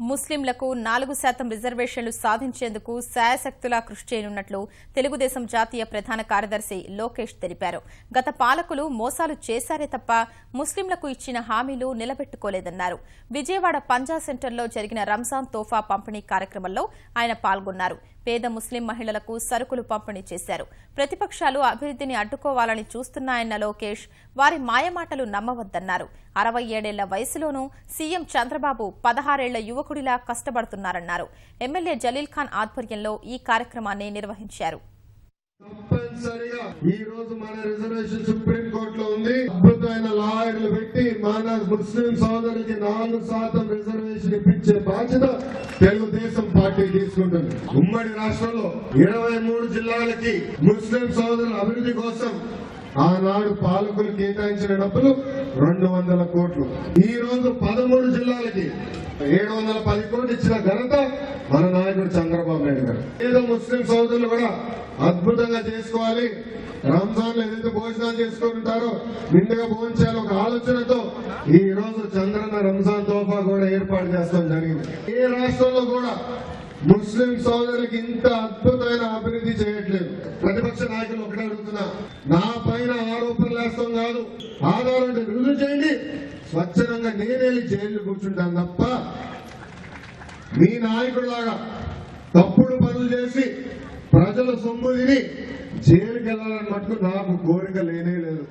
ముస్లింలకు నాలుగు శాతం రిజర్వేషన్లు సాధించేందుకు శాయశక్తులా కృషి చేయనున్నట్లు తెలుగుదేశం జాతీయ ప్రధాన కార్యదర్శి లోకేష్ తెలిపారు. గత పాలకులు మోసాలు చేశారే తప్ప ముస్లింలకు ఇచ్చిన హామీలు నిలబెట్టుకోలేదన్నారు. విజయవాడ పంజా సెంటర్లో జరిగిన రంజాన్ తోఫా పంపిణీ కార్యక్రమంలో ఆయన పాల్గొన్నారు. పేద ముస్లిం మహిళలకు సరుకులు పంపిణీ చేశారు. ప్రతిపక్షాలు అభివృద్ధిని అడ్డుకోవాలని చూస్తున్నాయన్న లోకేష్ వారి మాయమాటలు నమ్మవద్దన్నారు. అరవై ఏడేళ్ళ వయసులోనూ సీఎం చంద్రబాబు పదహారేళ్ళ యువకుడిలా కష్టపడుతున్నారన్నారు. ఎమ్మెల్యే జలీల్ ఖాన్ ఆధ్వర్యంలో ఈ కార్యక్రమాన్ని నిర్వహించారు. తప్పనిసరిగా ఈ రోజు మన రిజర్వేషన్ సుప్రీం కోర్టులో ఉంది. అద్భుతమైన లాయర్లు ముస్లిం సోదరికి నాలుగు శాతం రిజర్వేషన్ ఇప్పించే బాధ్యత తెలుగుదేశం పార్టీ తీసుకుంటుంది. ఉమ్మడి రాష్ట్రంలో ఇరవై మూడు జిల్లాలకి ముస్లిం సోదరుల అభివృద్ధి కోసం ఆనాడు పాలకులు కేటాయించిన డబ్బులు రెండు వందల కోట్లు. ఈ రోజు పదమూడు జిల్లాలకి ఏడు వందల పది కోట్లు ఇచ్చిన ఘనత మన నాయకుడు చంద్రబాబు నాయుడు గారు. ఏదో ముస్లిం సోదరులు కూడా అద్భుతంగా చేసుకోవాలి. రంజాన్లో ఏదైతే భోజనాలు చేసుకుంటారో నిండుగా భోజనాలు ఒక ఆలోచనతో ఈ రోజు చంద్రన్న రంజాన్ తోఫా కూడా ఏర్పాటు చేస్తాం జరిగింది. ఏ రాష్ట్రంలో కూడా ముస్లిం సోదరులకి ఇంత అద్భుతమైన అభివృద్ధి చేయట్లేదు. ప్రతిపక్ష నాయకులు ఒకటే అడుగుతున్నా నా పైన ఆరోపణలు వేస్తాం కాదు ఆధారం రుజువు చేయండి. స్వచ్ఛందంగా నేనేళ్ళి జైలు కూర్చుంటాను తప్ప మీ నాయకుడిలాగా తప్పుడు పనులు చేసి ప్రజల సొమ్ము తిని జైలుకి వెళ్ళాలని మటుకు నాకు కోరిక లేనే లేదు.